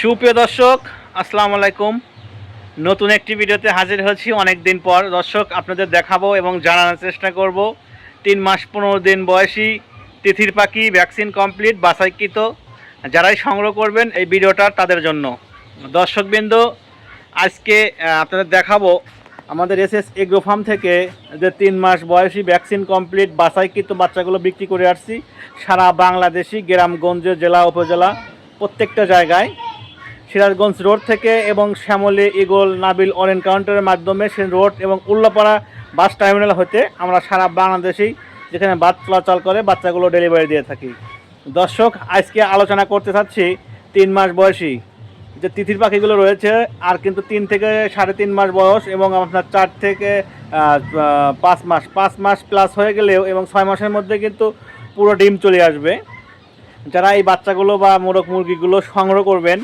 সুপ্রিয় দর্শক, আসসালামু আলাইকুম। নতুন একটি ভিডিওতে হাজির হয়েছি অনেক দিন পর। দর্শক, আপনাদের দেখাবো এবং জানানোর চেষ্টা করব। তিন মাস পনেরো দিন বয়সী তিথির পাখি, ভ্যাকসিন কমপ্লিট, বাছাইকৃত। যারাই সংগ্রহ করবেন এই ভিডিওটা তাদের জন্য। দর্শকবৃন্দ, আজকে আপনাদের দেখাবো আমাদের এস এস এগ্রো ফার্ম থেকে যে তিন মাস বয়সী ভ্যাকসিন কমপ্লিট, বাছাইকৃত বাচ্চাগুলো বিক্রি করে আসছি। সারা বাংলাদেশি গ্রামগঞ্জ জেলা, উপজেলা, প্রত্যেকটা জায়গায়। সিরাজগঞ্জ রোড থেকে এবং শ্যামলী, ইগল, নাবিল অরেন কাউন্টারের মাধ্যমে সে রোড এবং উল্লাপাড়া বাস টার্মিনাল হতে আমরা সারা বাংলাদেশেই যেখানে বাস চলাচল করে, বাচ্চাগুলো ডেলিভারি দিয়ে থাকি। দর্শক, আজকে আলোচনা করতে চাচ্ছি তিন মাস বয়সী। যে তিথির পাখিগুলো রয়েছে, আর কিন্তু তিন থেকে সাড়ে তিন মাস বয়স এবং আপনার চার থেকে পাঁচ মাস। পাঁচ মাস প্লাস হয়ে গেলেও এবং ছয় মাসের মধ্যে কিন্তু পুরো ডিম চলে আসবে। যারা এই বাচ্চাগুলো বা মোরগ মুরগিগুলো সংগ্রহ করবেন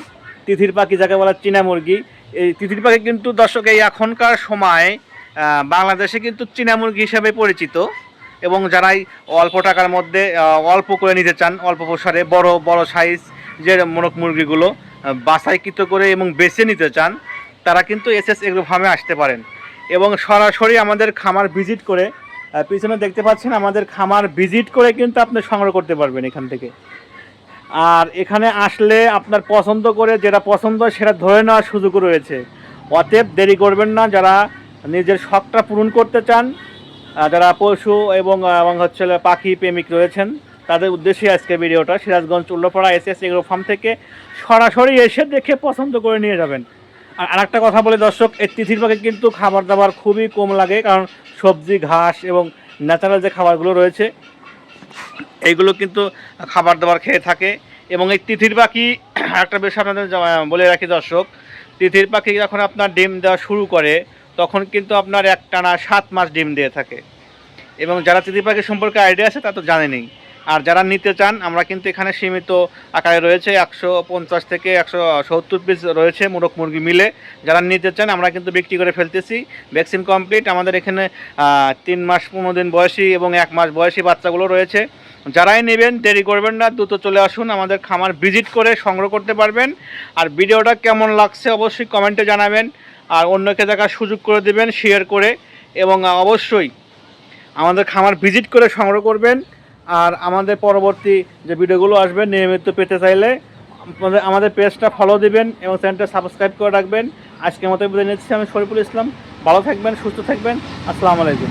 তিথির পাখি যাকে বলা চীনা মুরগি। এই তিথির পাখি কিন্তু দর্শক, এই এখনকার সময় বাংলাদেশে কিন্তু চীনা মুরগি হিসেবে পরিচিত এবং যারাই অল্প টাকার মধ্যে অল্প করে নিতে চান, অল্প প্রসারে, বড় বড় সাইজ যে মোরগ মুরগিগুলো বাছাইকৃত করে এবং বেছে নিতে চান, তারা কিন্তু এস এস এগ্রো ফার্মে আসতে পারেন। এবং সরাসরি আমাদের খামার ভিজিট করে পিছনে দেখতে পাচ্ছেন, আমাদের খামার ভিজিট করে কিন্তু আপনি সংগ্রহ করতে পারবেন এখান থেকে। আর এখানে আসলে আপনার পছন্দ করে যেটা পছন্দ সেটা ধরে নেওয়ার সুযোগ রয়েছে। অতএব দেরি করবেন না, যারা নিজের শখটা পূরণ করতে চান যারা পশু এবং এবং হচ্ছে পাখি প্রেমিক রয়েছেন, তাদের উদ্দেশ্যে আজকে ভিডিওটা Sirajganj Ullapara S S agro farm থেকে সরাসরি এসে দেখে পছন্দ করে নিয়ে যাবেন। আর আরেকটা কথা বলে দর্শক, এই তিথির পাখি কিন্তু খাবার দাবার খুবই কম লাগে, কারণ সবজি, ঘাস এবং ন্যাচারাল যে খাবারগুলো রয়েছে এইগুলো কিন্তু খাবার দাবার খেয়ে থাকে। এবং এই তিথির পাখি একটা বিষয় আপনাদের বলে রাখি দর্শক, তিথির পাখি যখন আপনার ডিম দেওয়া শুরু করে, তখন কিন্তু আপনার এক টানা সাত মাস ডিম দিয়ে থাকে। এবং যারা তিথির পাখি সম্পর্কে আইডিয়া আছে, তা তো জানেনই। আর যারা নিতে চান, আমরা কিন্তু এখানে সীমিত আকারে রয়েছে, একশো পঞ্চাশ থেকে একশো সত্তর পিস রয়েছে মোরগ মুরগি মিলে। যারা নিতে চান, আমরা কিন্তু বিক্রি করে ফেলতেছি। ভ্যাকসিন কমপ্লিট আমাদের এখানে তিন মাস পনেরো দিন বয়সী এবং এক মাস বয়সী বাচ্চাগুলো রয়েছে। যারাই নেবেন, দেরি করবেন না, দ্রুত চলে আসুন, আমাদের খামার ভিজিট করে সংগ্রহ করতে পারবেন। আর ভিডিওটা কেমন লাগছে অবশ্যই কমেন্টে জানাবেন, আর অন্যকে দেখার সুযোগ করে দেবেন শেয়ার করে, এবং অবশ্যই আমাদের খামার ভিজিট করে সংগ্রহ করবেন। আর আমাদের পরবর্তী যে ভিডিওগুলো আসবে, নিয়মিত পেতে চাইলে আমাদের আমাদের পেজটা ফলো দিবেন এবং চ্যানেলটা সাবস্ক্রাইব করে রাখবেন। আজকের মতো বিদায় নিচ্ছি, আমি শরীফুল ইসলাম। ভালো থাকবেন, সুস্থ থাকবেন। আসসালামু আলাইকুম।